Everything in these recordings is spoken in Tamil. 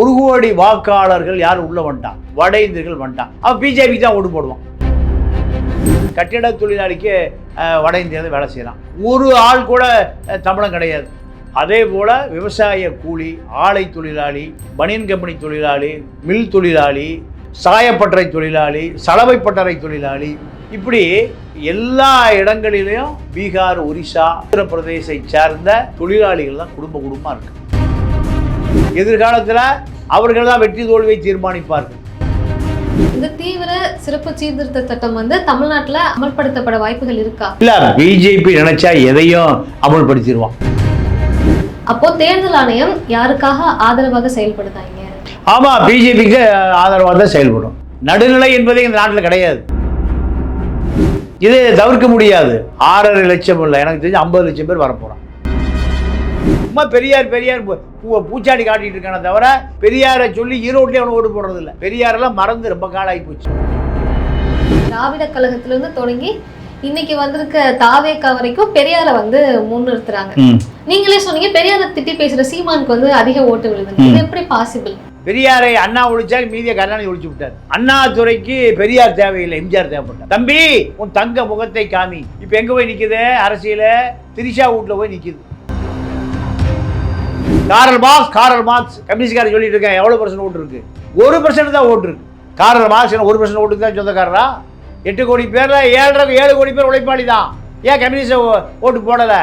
ஒரு கோடி வாக்காளர்கள் யார் உள்ள வந்துட்டான் வட இந்தியர்கள் வந்துட்டான் அவன் பிஜேபி தான் ஓட்டு போடுவான். கட்டிட தொழிலாளிக்கு வட இந்தியாவில் வேலை செய்யலாம் ஒரு ஆள் கூட தமிழம் கிடையாது. அதே போல் விவசாய கூலி ஆலை தொழிலாளி பனியன் கம்பெனி தொழிலாளி மில் தொழிலாளி சாயப்பட்டறை தொழிலாளி சலவை பட்டறை தொழிலாளி இப்படி எல்லா இடங்களிலையும் பீகார் ஒரிசா உத்தரப்பிரதேசை சார்ந்த தொழிலாளிகள் தான் குடும்ப குடும்பமாக இருக்குது எதிர்காலத்தில் அவர்கள் தான் வெற்றி தோல்வியை தீர்மானிப்பார்கள். இந்த தீவிர சிறப்பு சீர்திருத்த சட்டம் வந்து தமிழ்நாட்டுல அமல்படுத்தப்பட வாய்ப்புகள் இருக்கா? இல்ல பிஜேபி நினைச்சா எதையும் அமல்படுத்திடுவான் அப்போ தேர்தல் ஆணையம் யாருக்காக ஆதரவாக செயல்படுதாங்க? ஆமா பிஜேபிக்கு ஆதரவாக தான் செயல்படும். நடுநிலை என்பதே இந்த நாட்டில் கிடையாது. இது தவிர்க்க முடியாது. ஆறரை லட்சம் இல்லை எனக்கு தெரிஞ்சு ஐம்பது லட்சம் பேர் வரப்போறான் சும்மா பெரியார் பெரியார் பூச்சாடி காட்டிட்டு இருக்கானே தவிர பெரியாரை சொல்லி ஈரோட்லேயே அவனை ஓட்டு போடுறது இல்லை பெரியாரெல்லாம் மறந்து ரொம்ப காலம் ஆகி போச்சு. திராவிட கழகத்துல இருந்து தொடங்கி இன்னைக்கு வந்திருக்க தாவேக்கா வரைக்கும் பெரியார வந்து முன்னிறுத்துறாங்க. நீங்களே சொன்னீங்க பெரியார திட்டி பேசுற சீமானுக்கு வந்து அதிக ஓட்டு இது எப்படி பாசிபிள் பெரியாரை அண்ணா ஒழிச்சா மீதிய கருணாநிதி ஒழிச்சு விட்டார். அண்ணா துறைக்கு பெரியார் தேவையில்லை எம்ஜிஆர் தேவைப்பட்டார். தம்பி உன் தங்க முகத்தை காமி. இப்போ எங்க போய் நிக்குது? அரசியல திரிஷா வீட்ல போய் நிக்குது. காரல் மார்க்ஸ் காரல் மார்க்ஸ் கம்யூனிஸ்ட்காரர் சொல்லிட்டு இருக்கேன் எவ்வளவு பர்சன்ட் ஓட்டு இருக்கு? ஒரு பர்சன்ட் தான் ஓட்டு இருக்கு. காரல் மார்க்ஸ் என்ன ஒரு பர்சன்ட் ஓட்டுக்கு தான் சொந்தக்காரரா? எட்டு கோடி பேர்ல ஏழரை ஏழு கோடி பேர் உழைப்பாளி தான். ஏன் கம்யூனிஸ்ட் ஓட்டு போடல?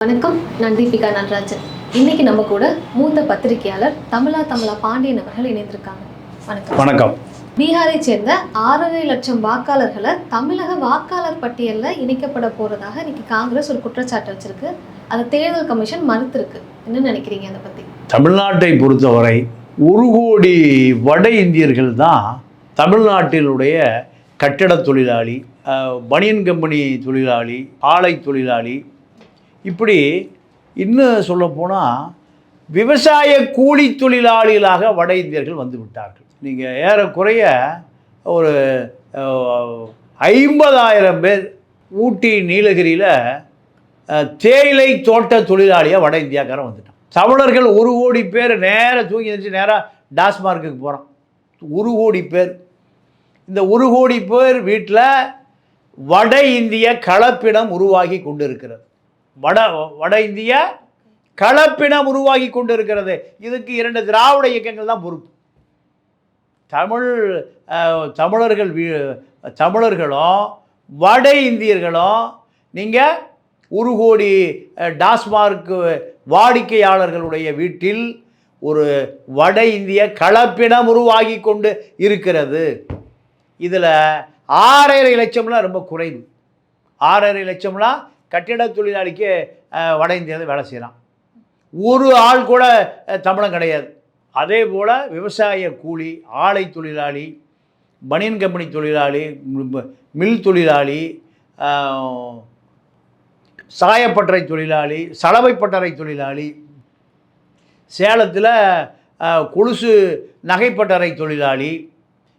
வணக்கம் நான் தீபிகா நடராஜன். இன்னைக்கு நம்ம கூட மூத்த பத்திரிகையாளர் தமிழா தமிழா பாண்டியன் அவர்கள் இணைந்திருக்காங்க. வணக்கம். வணக்கம். பீகாரை சேர்ந்த ஆறரை லட்சம் வாக்காளர்களை தமிழக வாக்காளர் பட்டியலில் இணைக்கப்பட போறதாக இன்னைக்கு காங்கிரஸ் ஒரு குற்றச்சாட்டு வச்சிருக்கு. அதை தேர்தல் கமிஷன் மறுத்திருக்கு. என்ன நினைக்கிறீங்க அதை பத்தி? தமிழ்நாட்டை பொறுத்தவரை ஒரு கோடி வட இந்தியர்கள் தான் தமிழ்நாட்டினுடைய கட்டடத் தொழிலாளி பனியன் கம்பெனி தொழிலாளி ஆலை தொழிலாளி. இப்படி இன்னும் சொல்லப்போனால் விவசாய கூலி தொழிலாளிகளாக வட இந்தியர்கள் வந்து விட்டார்கள். நீங்கள் ஏறக்குறைய ஒரு ஐம்பதாயிரம் பேர் ஊட்டி நீலகிரியில் தேயிலை தோட்ட தொழிலாளியாக வட இந்தியாக்காரன் வந்துட்டான். தமிழர்கள் ஒரு கோடி பேர் நேராக தூங்கி இருந்துச்சு நேராக டாஸ்மார்க்குக்கு போகிறான் ஒரு கோடி பேர். இந்த ஒரு கோடி பேர் வீட்டில் வட இந்திய கலப்பினம் உருவாகி கொண்டு இருக்கிறது வட வட இந்திய கலப்பினம் உருவாகி கொண்டு இருக்கிறது இதுக்கு இரண்டு திராவிட இயக்கங்கள் தான் பொறுப்பு. தமிழ் தமிழர்கள் வீ- தமிழர்களும் வட இந்தியர்களும் நீங்கள் ஒரு கோடி டாஸ்மார்க்கு டாஸ்மார்க் வாடிக்கையாளர்களுடைய வீட்டில் ஒரு வட இந்திய கலப்பினம் உருவாகி கொண்டு இருக்கிறது. இதில் ஆறரை லட்சம்லாம் ரொம்ப குறைவு. ஆறரை லட்சம்லாம் கட்டிட தொழிலாளிக்கு வட இந்தியாவில் வேலை செய்கிறான் ஒரு ஆள் கூட தமிழம் கிடையாது. அதே போல் விவசாய கூலி ஆலை தொழிலாளி பனியன் கம்பெனி தொழிலாளி மில் தொழிலாளி சாயப்பட்டறை தொழிலாளி சலவை பட்டறை தொழிலாளி சேலத்தில் கொலுசு நகைப்பட்டறை தொழிலாளி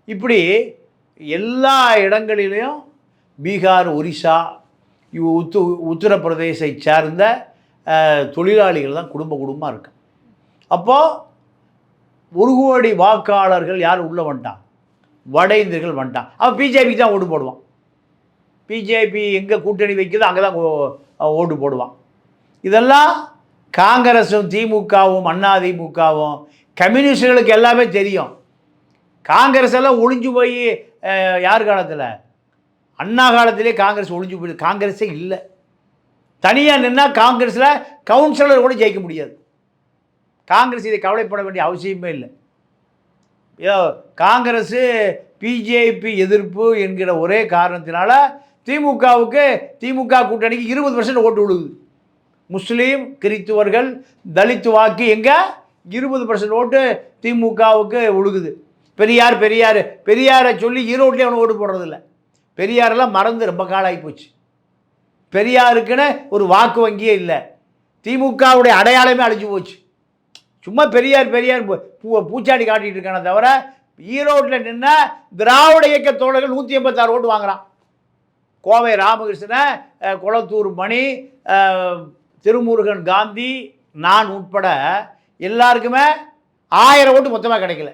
இப்படி எல்லா இடங்களிலையும் பீகார் ஒரிசா இவ் உத்து உத்தரப்பிரதேசை சார்ந்த தொழிலாளிகள் தான் குடும்ப குடும்பமாக இருக்கு. அப்போது ஒரு கோடி வாக்காளர்கள் யார் உள்ளே வந்துட்டான்? வட இந்தியர்கள் வந்துட்டான். அவன் பிஜேபிக்கு தான் ஓட்டு போடுவான். பிஜேபி எங்கே கூட்டணி வைக்கிறதோ அங்கே தான் ஓ- ஓட்டு போடுவான். இதெல்லாம் காங்கிரஸும் திமுகவும் அதிமுகவும் கம்யூனிஸ்டுகளுக்கு எல்லாமே தெரியும். காங்கிரஸ் எல்லாம் ஒழிஞ்சு போய் யார் காலத்தில்? அண்ணா காலத்திலே காங்கிரஸ் ஒழிஞ்சு போய் காங்கிரஸே இல்லை. தனியாக நின்னால் காங்கிரஸில் கவுன்சிலர் கூட ஜெயிக்க முடியாது. காங்கிரஸ் இதை கவலைப்பட வேண்டிய அவசியமே இல்லை. ஏதோ காங்கிரஸு பிஜேபி எதிர்ப்பு என்கிற ஒரே காரணத்தினால திமுகவுக்கு திமுக கூட்டணிக்கு இருபது பர்சன்ட் ஓட்டு விழுகுது. முஸ்லீம் கிறித்துவர்கள் தலித்து வாக்கு எங்கே இருபது பர்சன்ட் ஓட்டு திமுகவுக்கு விழுகுது. பெரியார் பெரியார் பெரியாரை சொல்லி ஈரோட்லேயே அவனை ஓட்டு போடுறதில்ல. பெரியாரெல்லாம் மறந்து ரொம்ப காலாகி போச்சு. பெரியாருக்குன்னு ஒரு வாக்கு வங்கியே இல்லை. திமுகவுடைய அடையாளமே அழிஞ்சு போச்சு. சும்மா பெரியார் பெரியார் பூ- பூ- பூச்சாடி காட்டிகிட்டு இருக்கானே தவிர ஈரோட்டில் நின்னா திராவிட இயக்க தோழர்கள் நூற்றி எண்பத்தாறு ஓட்டு வாங்குறான். கோவை ராமகிருஷ்ணன் குளத்தூர் மணி திருமுருகன் காந்தி நான் உட்பட எல்லாருக்குமே ஆயிரம் ஓட்டு மொத்தமாக கிடைக்கல.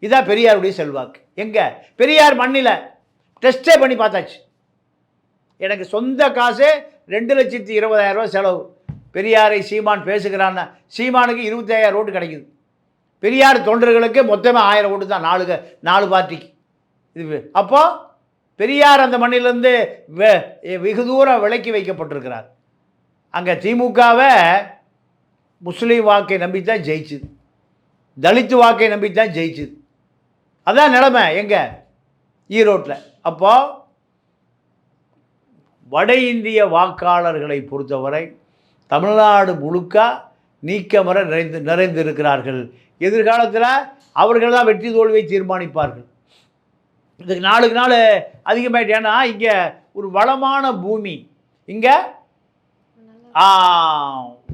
இதான் பெரியாருடைய செல்வாக்கு. எங்கே? பெரியார் மண்ணில் டெஸ்டே பண்ணி பார்த்தாச்சு. எனக்கு சொந்த காசு ரெண்டு லட்சத்தி இருபதாயிரம் ரூபா செலவு. பெரியாரை சீமான் பேசுகிறான்னா சீமானுக்கு இருபத்தாயிரம் ஓட்டு கிடைக்குது. பெரியார் தொண்டர்களுக்கு மொத்தமே ஆயிரம் ஓட்டு தான் நாலு நாலு பார்ட்டிக்கு. இது அப்போது பெரியார் அந்த மண்ணிலேருந்து வெ- வெகு தூரம் விலக்கி வைக்கப்பட்டிருக்கிறார். அங்கே திமுகவை முஸ்லீம் வாக்கை நம்பித்தான் ஜெயிச்சுது. தலித்து வாக்கை நம்பித்தான் ஜெயிச்சுது. அதான் நிலமை எங்கே? ஈரோட்டில். அப்போது வட இந்திய வாக்காளர்களை பொறுத்தவரை தமிழ்நாடு முழுக்க நீக்கமர நிறைந்து நிறைந்திருக்கிறார்கள். எதிர்காலத்தில் அவர்கள் தான் வெற்றி தோல்வியை தீர்மானிப்பார்கள். இதுக்கு நாளுக்கு நாள் அதிகமாயிட்டு ஏன்னா இங்கே ஒரு வளமான பூமி. இங்கே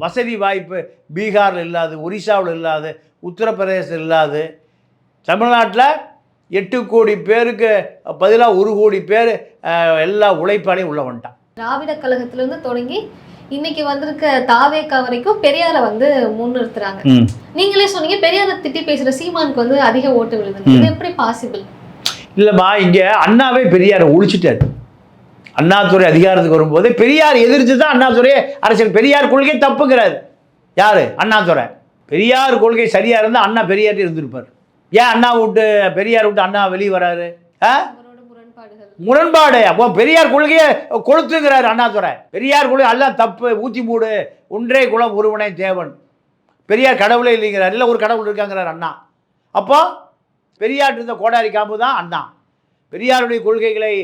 வசதி வாய்ப்பு பீகாரில் இல்லாது ஒரிசாவில் இல்லாது உத்தரப்பிரதேசம் இல்லாது தமிழ்நாட்டில் எட்டு கோடி பேருக்கு பதிலாக ஒரு கோடி பேர் எல்லா உழைப்பாளையும் உள்ள வந்துட்டான். திராவிட கழகத்திலேருந்து தொடங்கி இன்னைக்கு வந்திருக்க தாவேக்கா வரைக்கும் பெரியாரை வந்து முன்னிறுத்துறாங்க. நீங்களே சொன்னீங்க பெரியாரை திட்டி பேசுற சீமானுக்கு வந்து அதிக ஓட்டு விழுது இது எப்படி பாசிபிள் இல்லைம்மா இங்கே அண்ணாவே பெரியாரை ஒழிச்சிட்டார். அண்ணாதுரை அதிகாரத்துக்கு வரும்போது பெரியார் எதிர்த்து தான் அண்ணாதுரை அரசியல் பெரியார் கொள்கை தப்புங்கிறார். யார்? அண்ணாதுரை. பெரியார் கொள்கை சரியாக இருந்தால் அண்ணா பெரியார் இருந்திருப்பார். ஏன் அண்ணா விட்டு பெரியார் விட்டு அண்ணா வெளியே வராரு? ஆ? முரண்பாடு. அப்போ பெரியார் கொள்கையை கொளுத்துங்கிறார் அண்ணாதுரை. பெரியார் கொள்கை எல்லாம் தப்பு. ஊத்தி மூடு. ஒன்றே குலம் ஒருவனே தேவன். பெரியார் கடவுளே இல்லைங்கிறார். இல்லை ஒரு கடவுள் இருக்காங்கிறார் அண்ணா. அப்போ பெரியார் இருந்த கோடாரி காம்பு தான் அண்ணா. பெரியாருடைய கொள்கைகளை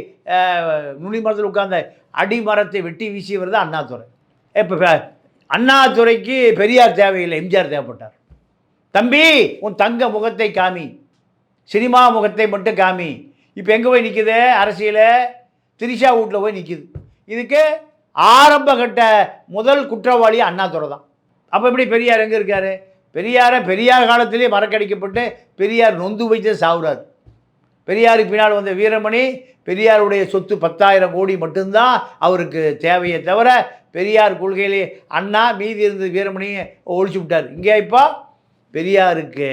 நுனிமரத்தில் உட்கார்ந்த அடிமரத்தை வெட்டி வீசியவர் தான் அண்ணாதுரை. இப்போ அண்ணாதுரைக்கு பெரியார் தேவையில்லை. எம்ஜிஆர் தேவைப்பட்டார். தம்பி உன் தங்க முகத்தை காமி. சினிமா முகத்தை மட்டும் காமி. இப்போ எங்கே போய் நிற்குது அரசியல்? திரிஷா வீட்டில் போய் நிற்குது இதுக்கு ஆரம்ப கட்ட முதல் குற்றவாளி அண்ணாதுரை தான். அப்போ எப்படி பெரியார் எங்கே இருக்கார்? பெரியாரை பெரியார் காலத்திலே மறக்கடிக்கப்பட்டு பெரியார் நொந்து வைத்து சாவுறார். பெரியாருக்கு பின்னால் வந்த வீரமணி பெரியாருடைய சொத்து பத்தாயிரம் கோடி மட்டும்தான் அவருக்கு தேவையே தவிர பெரியார் கொள்கையிலே அண்ணா மீதி இருந்த வீரமணியை ஒழிச்சு விட்டார். இங்கே இப்போ பெரியாருக்கு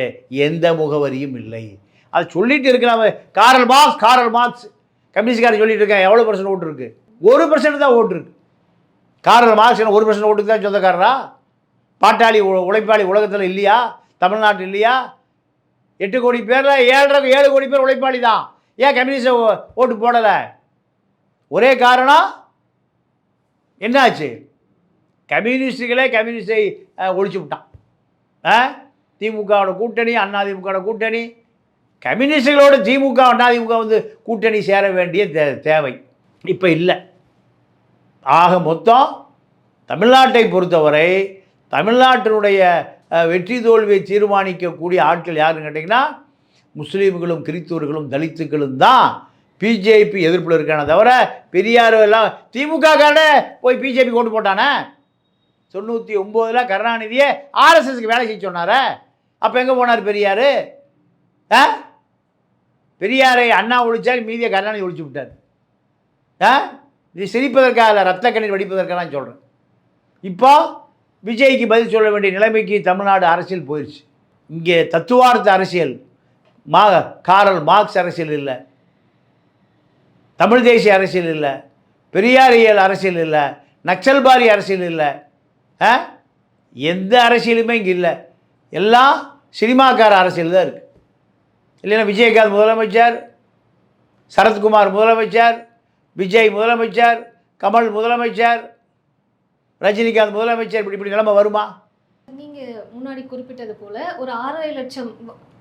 எந்த முகவரியும் இல்லை. அது சொல்லிட்டு இருக்கிறாங்க காரல் மார்க்ஸ் காரல் மார்க்ஸ். கம்யூனிஸ்ட்காரர் சொல்லிட்டு இருக்கேன் எவ்வளோ பர்சன்ட் ஓட்டு இருக்கு? ஒரு பர்சன்ட் தான் ஓட்டு இருக்கு. காரல் மார்க்ஸ் என்ன ஒரு பர்சன்ட் ஓட்டுக்கு தான் சொந்தக்காரரா? பாட்டாளி உ- உழைப்பாளி உலகத்தில் இல்லையா? தமிழ்நாட்டில் இல்லையா? எட்டு கோடி பேரில் ஏழரை ஏழு கோடி பேர் உழைப்பாளி தான். ஏன் கம்யூனிஸ்ட் ஓட்டு போடலை? ஒரே காரணம் என்னாச்சு? கம்யூனிஸ்டுகளே கம்யூனிஸ்டை ஒழிச்சு விட்டான். ஆ திமுகவோட கூட்டணி அண்ணா திமுகவோட கூட்டணி கம்யூனிஸ்டுகளோடு திமுக அதிமுக வந்து கூட்டணி சேர வேண்டிய தே தேவை. இப்போ இல்லை. ஆக மொத்தம் தமிழ்நாட்டை பொறுத்தவரை தமிழ்நாட்டினுடைய வெற்றி தோல்வியை தீர்மானிக்கக்கூடிய ஆட்கள் யாருன்னு கேட்டிங்கன்னா முஸ்லீம்களும் கிறிஸ்துவர்களும் தலித்துக்களும் தான் பிஜேபி எதிர்ப்பில் இருக்கானே தவிர பெரியார் எல்லாம் திமுக காரனே போய் பிஜேபி கொண்டு போட்டானே? தொண்ணூற்றி ஒம்போதில் கருணாநிதியை ஆர்எஸ்எஸ்க்கு வேலை செய்ய சொன்னார. அப்போ எங்கே போனார் பெரியார்? ஆ? பெரியாரை அண்ணா ஒழிச்சார் மீதியை கருணாநிதி ஒழிச்சு விட்டார். ஆ? இது சிரிப்பதற்காக இல்லை ரத்த கண்ணீர் வடிப்பதற்காக தான் சொல்கிறேன் இப்போ விஜய்க்கு பதில் சொல்ல வேண்டிய நிலைமைக்கு தமிழ்நாடு அரசியல் போயிடுச்சு இங்கே தத்துவார்த்த அரசியல் மா காரல் மார்க்ஸ் அரசியல் இல்லை. தமிழ் தேசிய அரசியல் இல்லை. பெரியாரியல் அரசியல் இல்லை. நக்சல்பாரி அரசியல் இல்லை. ஆ? எந்த அரசியலுமே இங்கே இல்லை. எல்லாம் சினிமாக்கார அரசியல் தான் இருக்குது இல்லைன்னா விஜயகாந்த் முதலமைச்சர் சரத்குமார் முதலமைச்சர் விஜய் முதலமைச்சர் கமல் முதலமைச்சர் ரஜினிகாந்த் முதலமைச்சர் இப்படி இப்படி நிலைமை வருமா? நீங்கள் முன்னாடி குறிப்பிட்டது போல் ஒரு ஆறரை லட்சம்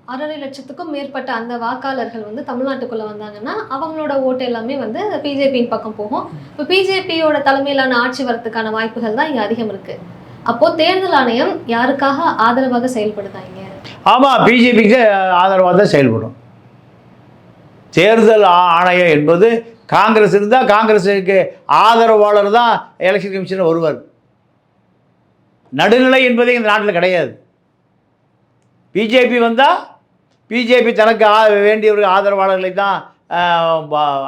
ஆறரை லட்சத்துக்கும் மேற்பட்ட அந்த வாக்காளர்கள் வந்து தமிழ்நாட்டுக்குள்ளே வந்தாங்கன்னா அவங்களோட ஓட்டு எல்லாமே வந்து பிஜேபியின் பக்கம் போகும். இப்போ பிஜேபியோட தலைமையிலான ஆட்சி வரத்துக்கான வாய்ப்புகள் தான் இங்கே அதிகம் இருக்குது அப்போது தேர்தல் ஆணையம் யாருக்காக ஆதரவாக செயல்படுதாங்க ஆமாம் பிஜேபிக்கு ஆதரவாக தான் செயல்படும். தேர்தல் ஆ- ஆணையம் என்பது காங்கிரஸ் இருந்தால் காங்கிரஸுக்கு ஆதரவாளர் தான் எலெக்ஷன் கமிஷனர் வருவார் நடுநிலை என்பதே இந்த நாட்டில் கிடையாது. பிஜேபி வந்தால் பிஜேபி தனக்கு ஆ வேண்டியவர்கள் ஆதரவாளர்களை தான்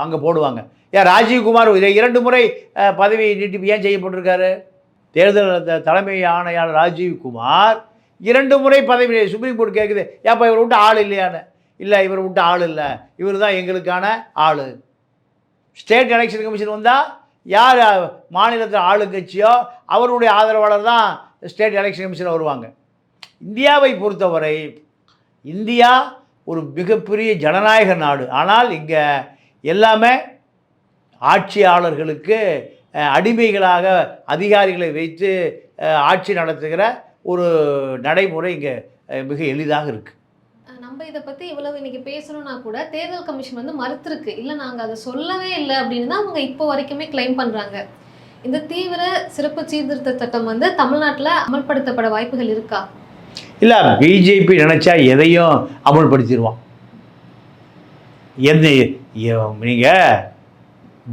அங்கே போடுவாங்க. ஏன் ராஜீவ்குமார் இதை இரண்டு முறை பதவி நீட்டிப்பு ஏன் செய்யப்பட்டிருக்காரு? தேர்தல் த- தலைமை ஆணையாளர் ராஜீவ் குமார் இரண்டு முறை பதவி சுப்ரீம் கோர்ட் கேட்குது ஏப்பா இவர் விட்டு ஆள் இல்லையான்னு? இல்லை இவர் விட்டு ஆள் இல்லை. இவர் தான் எங்களுக்கான ஆள். ஸ்டேட் எலெக்ஷன் கமிஷன் வந்தால் யார் மாநிலத்தில் ஆளுங்கட்சியோ அவருடைய ஆதரவாளர் தான் ஸ்டேட் எலெக்ஷன் கமிஷன் வருவாங்க. இந்தியாவை பொறுத்தவரை இந்தியா ஒரு மிகப்பெரிய ஜனநாயக நாடு. ஆனால் இங்கே எல்லாமே ஆட்சியாளர்களுக்கு அடிமைகளாக அதிகாரிகளை வைத்து ஆட்சி நடத்துகிற ஒரு நடைமுறை இங்கே மிக எளிதாக இருக்குது நம்ம இதை பத்தி இவ்வளவு இன்னைக்கு பேசணும்னா கூட தேர்தல் கமிஷன் வந்து மறுத்திருக்கு. இல்ல நாங்க அதை சொல்லவே இல்லை அப்படின்னு தான் அவங்க இப்போ வரைக்குமே கிளைம் பண்றாங்க. இந்த தீவிர சிறப்பு சீர்திருத்த சட்டம் வந்து தமிழ்நாட்டுல அமல்படுத்தப்பட வாய்ப்புகள் இருக்கா? இல்லை பிஜேபி நினச்சா எதையும் அமுல்படுத்திடுவான் எந்த நீங்கள்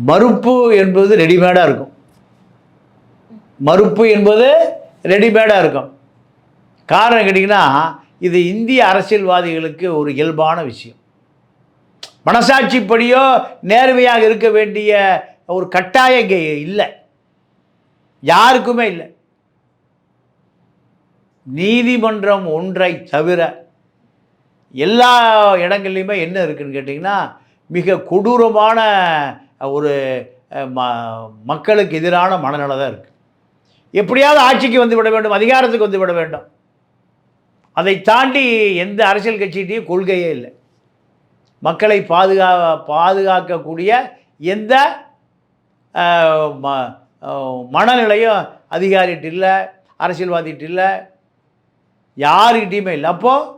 மறுப்பு என்பது ரெடிமேடாக இருக்கும். மறுப்பு என்பது ரெடிமேடாக இருக்கும். காரணம் கேட்டிங்கன்னா இது இந்திய அரசியல்வாதிகளுக்கு ஒரு இயல்பான விஷயம். மனசாட்சிப்படியோ நேர்மையாக இருக்க வேண்டிய ஒரு கட்டாய இல்லை. யாருக்குமே இல்லை. நீதிமன்றம் ஒன்றை தவிர எல்லா இடங்கள்லையுமே என்ன இருக்குன்னு கேட்டிங்கன்னா மிக கொடூரமான ஒரு ம மக்களுக்கு எதிரான மனநிலை தான் இருக்குது எப்படியாவது ஆட்சிக்கு வந்து விட வேண்டும் அதிகாரத்துக்கு வந்து விட வேண்டும். அதை தாண்டி எந்த அரசியல் கட்சிகிட்டையும் கொள்கையே இல்லை. மக்களை பாதுகா பாதுகாக்கக்கூடிய எந்த ம- மனநிலையும் அதிகாரிகிட்ட இல்லை அரசியல்வாதிகிட்ட இல்லை யாருக்கிட்டையுமே இல்லை. அப்போது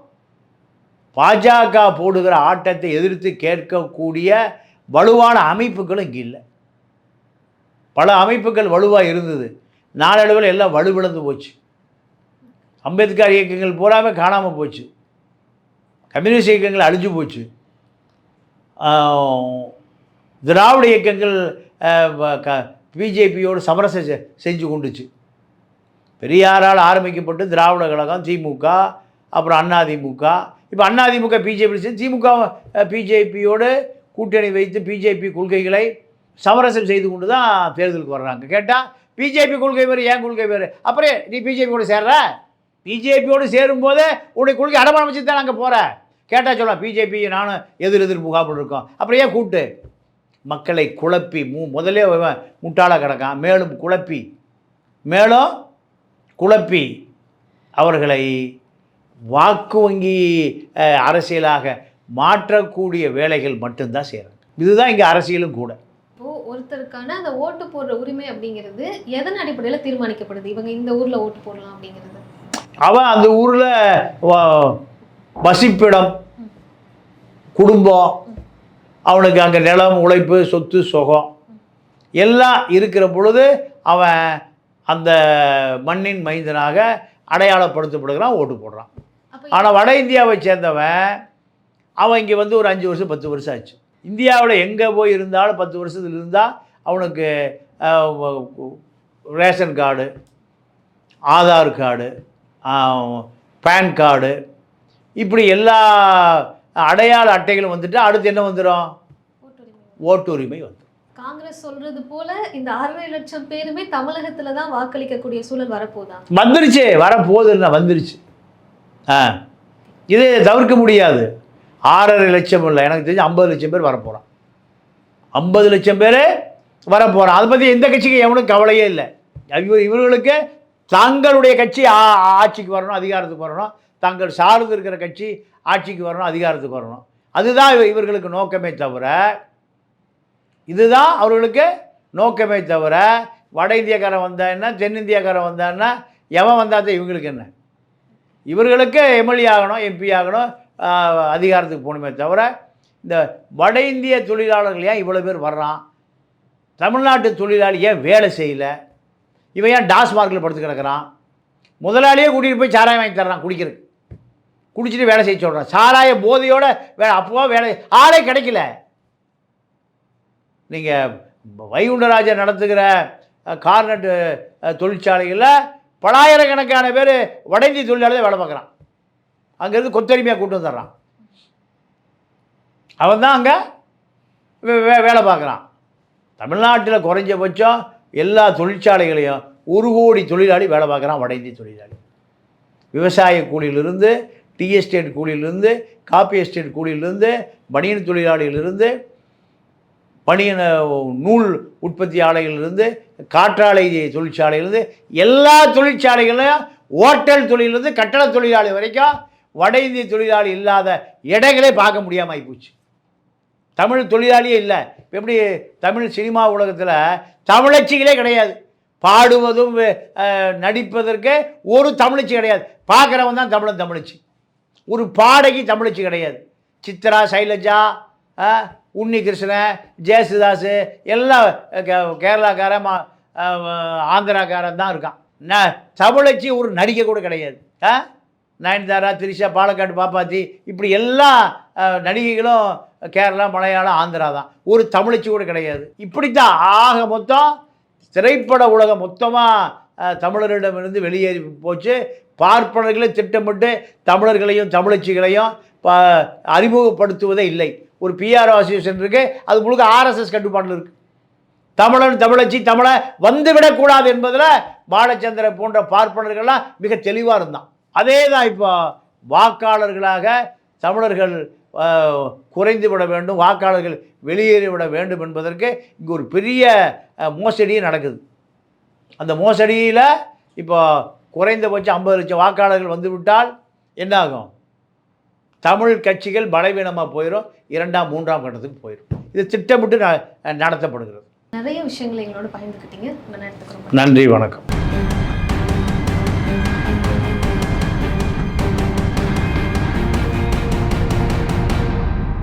பாஜக போடுகிற ஆட்டத்தை எதிர்த்து கேட்கக்கூடிய வலுவான அமைப்புகளும் இங்கே இல்லை. பல அமைப்புகள் வலுவாக இருந்தது. நாளடைவில் எல்லாம் வலுவிழந்து போச்சு. அம்பேத்கர் இயக்கங்கள் பூராமே காணாமல் போச்சு. கம்யூனிஸ்ட் இயக்கங்கள் அழிஞ்சு போச்சு. திராவிட இயக்கங்கள் க பிஜேபியோடு சமரசம் செ- செஞ்சு கொண்டுச்சு. பெரியாரால் ஆரம்பிக்கப்பட்டு திராவிட கழகம் திமுக அப்புறம் அதிமுக இப்போ அதிமுக பிஜேபி திமுக பிஜேபியோடு கூட்டணி வைத்து பிஜேபி கொள்கைகளை சமரசம் செய்து கொண்டு தான் தேர்தலுக்கு வர்றாங்க. கேட்டால் பிஜேபி கொள்கை வேறு ஏன் கொள்கை வேறு? அப்புறம் நீ பிஜேபியோடு சேர்ற? பிஜேபியோடு சேரும்போதே உன்னுடைய கொள்கை அடமானம் வச்சு தான் அங்கே போகிறேன் கேட்டால் சொல்லலாம் பிஜேபி நானும் எதிர் எதிர் முகாமில் இருக்கோம். அப்புறம் ஏன் கூட்டு மக்களை குழப்பி மூ முதலே முட்டாளாக கிடக்கான். மேலும் குழப்பி. மேலும் குழப்பி. அவர்களை வாக்கு வங்கி அரசியலாக மாற்றக்கூடிய வேலைகள் மட்டும்தான் செய்கிறாங்க இதுதான் இங்கே அரசியலும் கூட. ஒருத்தருக்கான அந்த ஓட்டு போடுற உரிமை அப்படிங்கிறது எதன் அடிப்படையில் தீர்மானிக்கப்படுது? இவங்க இந்த ஊரில் ஓட்டு போடலாம் அப்படிங்கிறது. அவன் அந்த ஊரில் வசிப்பிடம் குடும்பம் அவனுக்கு அங்கே நிலம் உழைப்பு சொத்து சுகம் எல்லாம் இருக்கிற பொழுது அவன் அந்த மண்ணின் மைந்தனாக அடையாளப்படுத்தப்படுகிறான் ஓட்டு போடுறான். ஆனால் வட இந்தியாவை சேர்ந்தவன் அவன் இங்கே வந்து ஒரு அஞ்சு வருஷம் பத்து வருஷம் ஆச்சு. இந்தியாவில் எங்கே போய் இருந்தாலும் பத்து வருஷத்தில் இருந்தால் அவனுக்கு ration card Aadhaar card PAN card இப்படி எல்லா அடையாள அட்டைகளும் வந்துட்டு அடுத்து என்ன வந்துடும் ஓட்டுரிமை வந்துடும் காங்கிரஸ் சொல்றது போல இந்த ஆறரை லட்சம் பேருமே தமிழகத்துல தான் வாக்களிக்கக்கூடிய சூழல் வரப்போதா? வந்துருச்சு வரப்போகுதுன்னா வந்துருச்சு. ஆ இது தவிர்க்க முடியாது. ஆறரை லட்சம் இல்லை எனக்கு தெரிஞ்சு ஐம்பது லட்சம் பேர் வரப்போகிறான் ஐம்பது லட்சம் பேர் வரப்போகிறான் அதை பற்றி எந்த கட்சிக்கு எவனும் கவலையே இல்லை. இவர் இவர்களுக்கு தங்களுடைய கட்சி ஆ- ஆட்சிக்கு வரணும் அதிகாரத்துக்கு வரணும். தங்கள் சார்ந்து இருக்கிற கட்சி ஆட்சிக்கு வரணும் அதிகாரத்துக்கு வரணும். அதுதான் இவ- இவர்களுக்கு நோக்கமே தவிர இதுதான் அவர்களுக்கு நோக்கமே தவிர வட இந்தியக்காரன் வந்தா என்ன தென்னிந்தியக்காரன் வந்தான்னா எவன் வந்தாதான் இவங்களுக்கு என்ன? இவர்களுக்கு எம்எல்ஏ ஆகணும் எம்பி ஆகணும் அதிகாரத்துக்கு போகணுமே தவிர இந்த வட இந்திய தொழிலாளர்கள் ஏன் இவ்வளோ பேர் வர்றான்? தமிழ்நாட்டு தொழிலாளி ஏன் வேலை செய்யலை? இவன் ஏன் டாஸ் மார்க்கில் படுத்து கிடக்குறான்? முதலாளியே கூட்டிகிட்டு போய் சாராயம் வாங்கி தர்றான் குடிக்கிறதுக்கு. குடிச்சிட்டு வேலை செய்ய சொல்கிறான் சாராய போதையோட வே அப்போ வேலை ஆளே கிடைக்கல. நீங்கள் வைகுண்டராஜர் நடத்துகிற கார்னட்டு தொழிற்சாலைகளில் பலாயிரக்கணக்கான பேர் வடைந்தி தொழிலாளர் வேலை பார்க்குறான். அங்கேருந்து கொத்தடிமையாக கூட்டு வந்துடுறான். அவன் தான் அங்கே வேலை பார்க்குறான். தமிழ்நாட்டில் குறைஞ்சபட்சம் எல்லா தொழிற்சாலைகளையும் ஒரு கோடி தொழிலாளி வேலை பார்க்குறான் வட இந்திய தொழிலாளி. விவசாய கூலியிலிருந்து டீ எஸ்டேட் கூலியிலிருந்து காப்பி எஸ்டேட் கூலியிலிருந்து பனியன் தொழிலாளியிலிருந்து பனியன் நூல் உற்பத்தி ஆலையிலிருந்து காற்றாலை தொழிற்சாலையிலிருந்து எல்லா தொழிற்சாலைகளையும் ஓட்டல் தொழிலிருந்து கட்டட தொழிலாளி வரைக்கும் வட இந்திய தொழிலாளி இல்லாத இடங்களே பார்க்க முடியாமல் ஆகிப்போச்சு தமிழ் தொழிலாளியே இல்லை. இப்போ எப்படி தமிழ் சினிமா உலகத்தில் தமிழச்சிகளே கிடையாது. பாடுவதும் நடிப்பதற்கு ஒரு தமிழச்சி கிடையாது. பார்க்குறவன் தான் தமிழன் தமிழச்சி. ஒரு பாடகி தமிழச்சி கிடையாது. சித்ரா சைலஜா உன்னி கிருஷ்ணன் ஜெயசுதாஸ் எல்லாம் கே- கேரளாக்காரன் மா- ஆந்திராக்காரன் தான் இருக்கான். ந தமிழச்சி ஒரு நடிகை கூட கிடையாது. ஆ நயன்தாரா திரிஷா பாலக்காடு பாப்பாத்தி இப்படி எல்லா நடிகைகளும் கேரளா மலையாளம் ஆந்திரா தான். ஒரு தமிழச்சி கூட கிடையாது. இப்படித்தான். ஆக மொத்தம் திரைப்பட உலகம் மொத்தமாக தமிழரிடமிருந்து வெளியேறி போச்சு. பார்ப்பனர்களை திட்டமிட்டு தமிழர்களையும் தமிழச்சிகளையும் ப அறிமுகப்படுத்துவதே இல்லை. ஒரு பிஆர் அசோசியேஷன் இருக்குது அது முழுக்க ஆர்எஸ்எஸ் கட்டுப்பாட்டில் இருக்குது தமிழன் தமிழச்சி தமிழை வந்துவிடக்கூடாது என்பதில் பாலச்சந்திர போன்ற பார்ப்பனர்கள்லாம் மிக தெளிவாக இருந்தான். அதே தான் இப்போ வாக்காளர்களாக தமிழர்கள் அஹ், குறைந்து விட வேண்டும் வாக்காளர்கள் வெளியேறி விட வேண்டும் என்பதற்கு இங்கே ஒரு பெரிய அஹ், மோசடியே நடக்குது. அந்த மோசடியில் இப்போ குறைந்தபட்சம் ஐம்பது லட்சம் வாக்காளர்கள் வந்து விட்டால் என்ன ஆகும் தமிழ் கட்சிகள் பலவீனமாக போயிடும் இரண்டாம் மூன்றாம் கட்டத்துக்கு போயிடும் இது திட்டமிட்டு ந- நடத்தப்படுகிறது. நிறைய விஷயங்களை எங்களோட பகிர்ந்துக்கிட்டீங்க. நன்றி வணக்கம்.